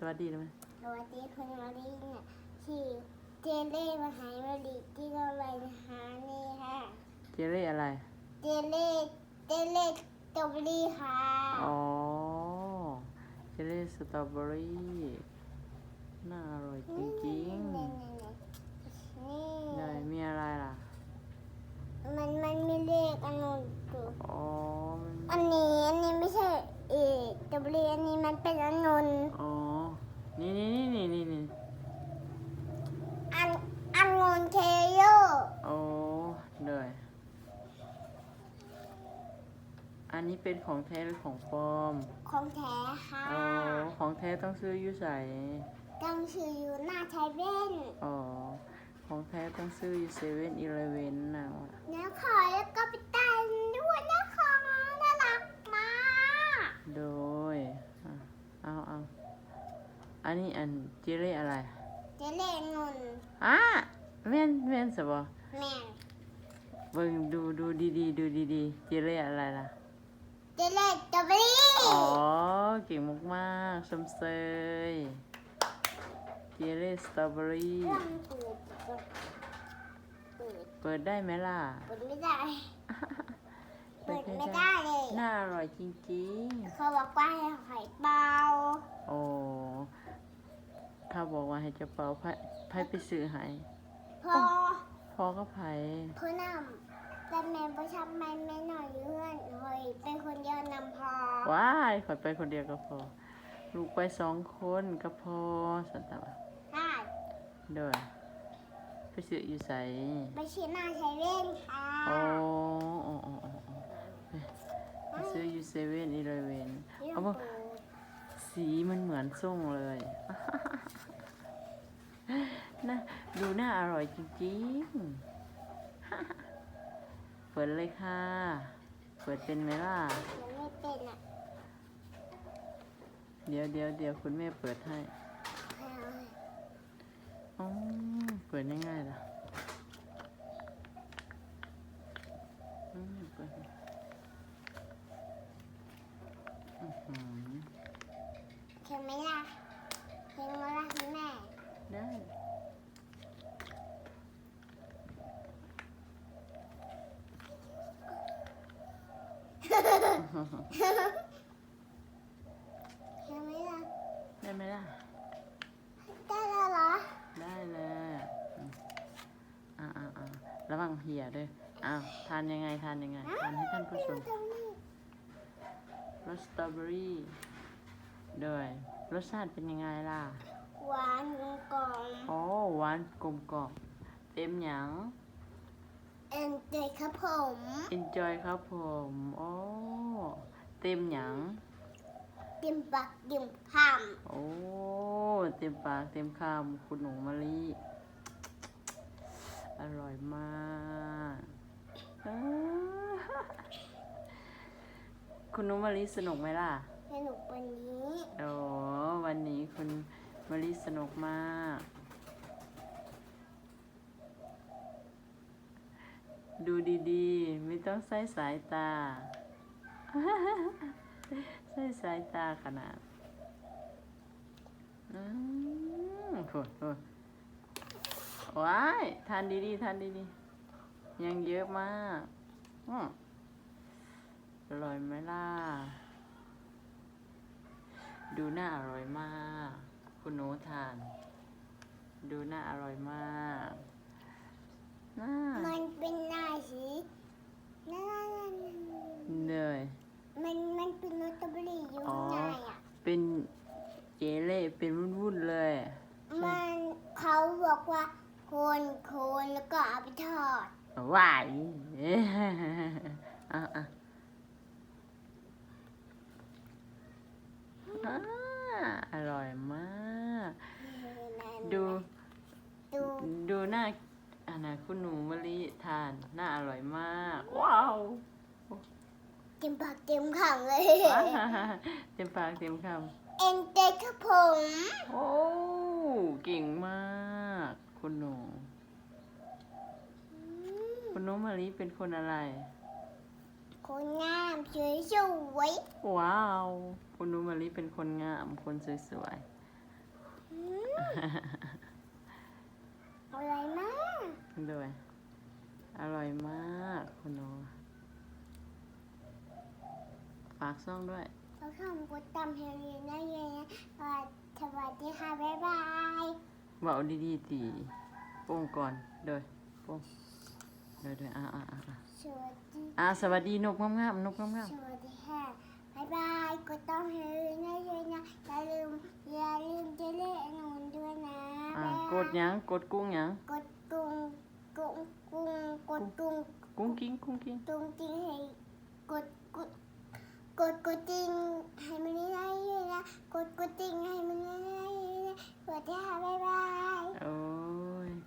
สวัสดีได้ไหมสวัสดีคุณมารีเนี่ยที่เจเล่มาหามารีที่เราไปหานี่ค่ะ เจเล่อะไร เจเล่เจเล่สตรอเบอรี่ค่ะ อ๋อ เจเล่สตรอเบอรี่น่าอร่อยจริงนี่ๆนี่ ได้มีอะไรล่ะ มันมันมีเลขอันนู้นอยู่ อ๋อมัน อันนี้อันนี้ไม่ใช่เออสตรอเบอรี่อันนี้มันเป็นอันนู้น อ๋อ นี่ นี่นี่นี่นี่อันอันนู้นเคโยโอ้เลยอันนี้เป็นของแท้หรือของปลอมของแท้ค่ะอ๋อของแท้ต้องซื้ออยูใส่ตั้งชื่ออยู่หน้าไทยเว่นอ๋อของแท้ต้องซื้ออยู่เซเว่นอีเลเวนนะวะแล้วขอแล้วก็ไปเต้นด้วยนะคะน่ารักมาก โดยอะเอาเอา อันนี้อันเจเล่อะไรเจเล่นุนอะแม่นแม่นสบอแม่นเบิ่งดูดูดีๆดูดีๆเจเล่อะไรล่ะเจเล่สตรอเบอรี่อ๋อเก่งมากๆชมเซยเจเล่สตรอเบอรี่ลองเปิดเปิดเปิดเปิดได้ไหมล่ะเปิดไม่ได้เปิดไม่ได้เลยน่าอร่อยจริงเขาบอกว่าให้ไข่เบาๆโอ้ ถ้าบอกว่าให้เจะเป่าไพ่ไพ่ไปซื้อให้พอพอก็ไพ่เพื่อนำแต่แม่ประชับแม่แม่หน่อยเพื่อนหอยเป็นคนเดียวนำพอว้ายขอไปคนเดียวก็พอ ลูกไปสองคนก็พอสันตะวะได้เด้อไปซื้ออยู่ใสไปชี้หน้าไทยเว่นค่ะโอ้โอ้โอ้โอ้โอ้ไปไปซื้ออยู่เซเว่นอีเลเวนเรื่องเอาบ่เปิด สีมันเหมือนส้มเลยน่าดูน่าอร่อยจริงๆ เปิดเลยค่ะ เปิดเป็นไหมล่ะมันไม่เป็นอะเดี๋ยวเดี๋ยวเดี๋ยวคุณแม่เปิดให้อ๋อเปิดง่ายๆล่ะอืมเปิดอื้อหือ เห็นไหมล่ะเห็นไหมล่ะคุณแม่ ได้ เห็นไหมล่ะได้ไหมล่ะ ได้แล้วเหรอได้เลยอืมอ่าอ่าอ่าระวังเหี่ยด้วยอ้าวทานยังไงทานยังไงทานให้ท่านผู้ชมตรงนี้รสสตรอเบอรี่ด้วยรสชาติเป็นยังไงล่ะ หวานกลมโอ้หวานกลมกล่อมเต็มหยัง เอ็นเจครับผม enjoy ครับผมโอ้เต็มหยังเต็มปากเต็มคโอ้เต็มปากเต็มคำคุณหนูมะลิอร่อยมากอ้าคุณหนูมะลิสนุกไหมล่ะำสนุกวันนี้ โอ้วันนี้คุณมะลิสนุกมาก ดูดีๆ ไม่ต้องใส่สายตา ใส่สายตาขนาดอืมโหโหว้ายทานดีๆทานดีๆ ยังเยอะมากอืมอร่อยไหมล่ะ ดูน่าอร่อยมาก คุณหนูทาน ดูน่าอร่อยมาก น่ามันเป็นหน้าสีนั่นเหนื่อยมันมันเป็นรสสตรอเบอรี่อยู่ข้างในอะ เป็นเจเล่เป็นวุ่นๆเลย มันเขาบอกว่าโคนโคนแล้วก็เอาไปทอดว้ายอะอะอ่าอร่อยมาก ดู ดู ดูหน้า อันนะคุณหนูมะลิทานน่าอร่อยมาก ว้าวเต็มปากเต็มขังเลย เต็มปากเต็มคเอ็นเจครับผมำโอ้เก่งมาก คุณหนู คุณหนูมะลิเป็นคนอะไร คนงามสวยสวยว้าว คุณหนูมะลิเป็นคนงามคนสวยๆอร่อยมาก ด้วย อร่อยมากคุณโนฝากซ่องด้วยแล้วข้ามกดตามเฮลีนะเยนะสวัสดีค่ะบ๊ายบายเบาดีๆตีโป้งก่อนเด้อโป้งเด้อเด้ออ่าอ่าอ่าอ่าสวัสดีอ่าสวัสดีนกงามๆนกงามสวัสดีค่ะบ๊ายบายกดตามเฮลีนะเยนะอย่าลืมอย่าลืมเจเล่อนนด้วยนะๆอ่าบ๊ายบายกดหยังกดกุ้งหยังกดตุงกุ้งกุ้ง กุ้งกิ้งกุ้งกิ้งตุงจริงให้กดกดกดกดจริงให้มันได้เลยนะกดกดจริงให้มันได้เลยนะสวัสดีค่ะบ๊ายบาย